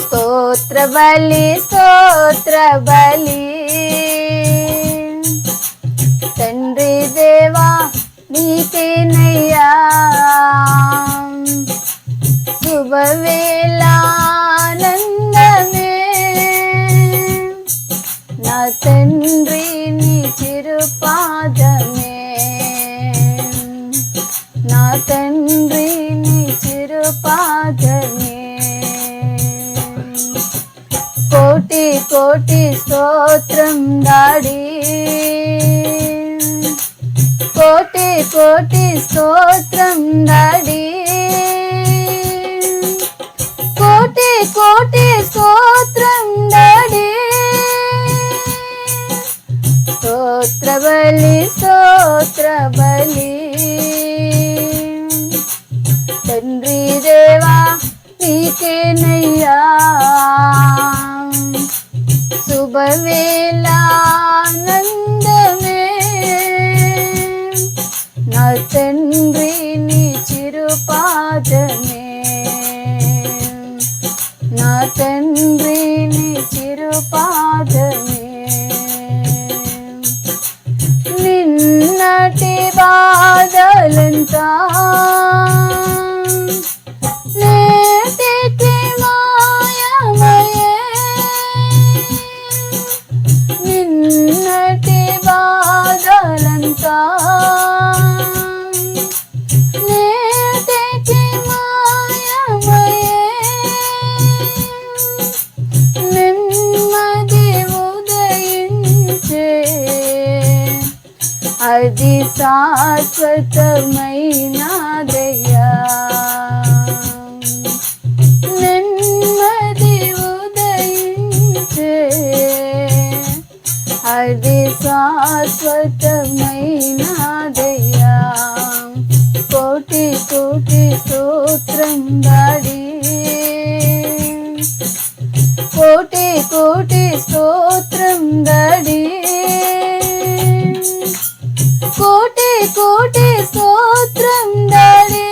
స్తోత్ర బలి స్తోత్ర బలి. తండ్రి దేవా నీకేనయ్యా. శుభవే కోటి స్తోత్రం దాడి. కోటి కోటి స్తోత్రం దాడి. స్తోత్ర బలి స్తోత్ర బలి. తండ్రి దేవా నీకేనయ్యా. శుభవే చిరుపాదమే నా తండ్రి నీ చిరుపాదమే నిన్నటి బాధలంతా అది శాశ్వతమైనదయ్యా. నెమ్మది ఉదయించే అది శాశ్వతమైనదయ్యా. కోటి కోటి స్తోత్రం దాడి. కోటి కోటి స్తోత్రం దడి. కోటి కోటి స్తోత్రం దడి.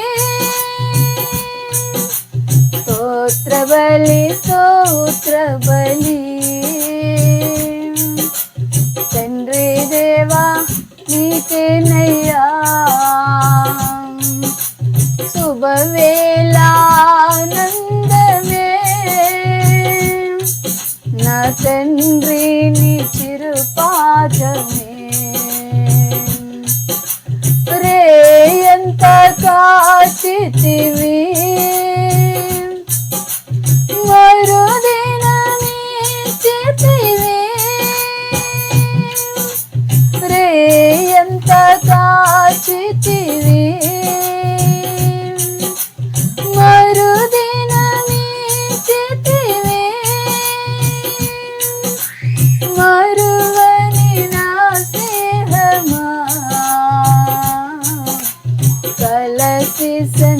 స్తోత్ర బలి స్తోత్ర బలి తండ్రి దేవా నీకేనయ్యా శుభవేళానందమే. నా తండ్రి ಬಚಿತಿವಿ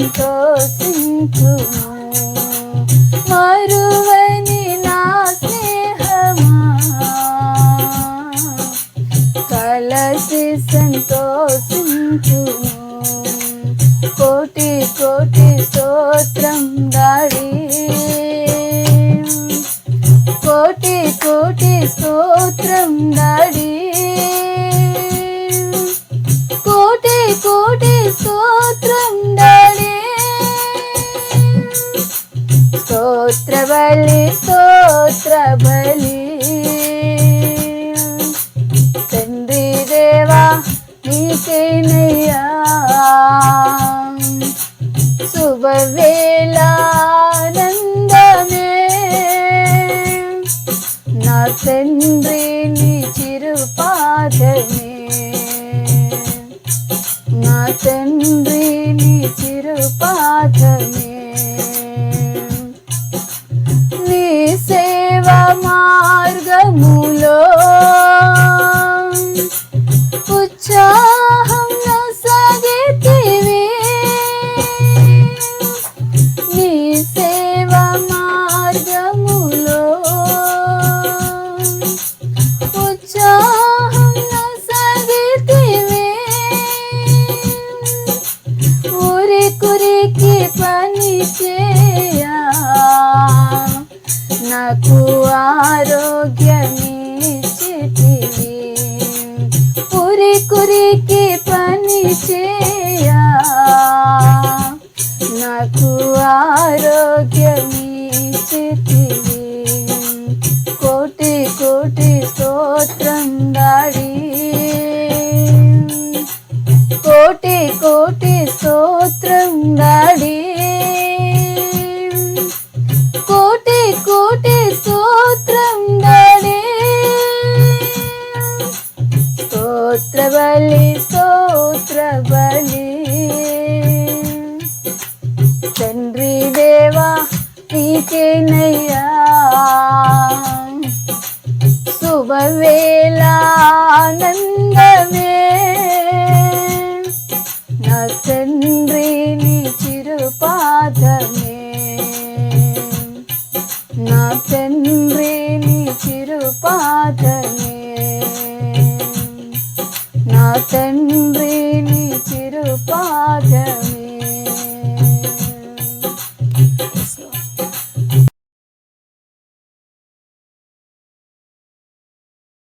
సంతోషించు మరువని నా స్నేహమా? కలసి సంతోషించు కోటి కోటి స్తోత్రం దాడి. స్తోత్ర బలి స్తోత్ర బలి తండ్రి దేవా నీకేనయ్యా శుభవేళానందమే నా తండ్రి నీ చిరుపాదమే నా తండ్రి నీ చిరుపాదమే ಪನಿಸೆ ನಕು ಆರೋಗ್ಯ ಮೀಚಿತಿವಿ ಪುರಿ ಕುರಿ ಕಿ నీకేనయ్యా శుభవేళ ఆనందమే నా తండ్రి నీ చిరుపాదమే నా తండ్రి నీ చిరుపాదమే నా తండ్రి నీ చిరుపాదమే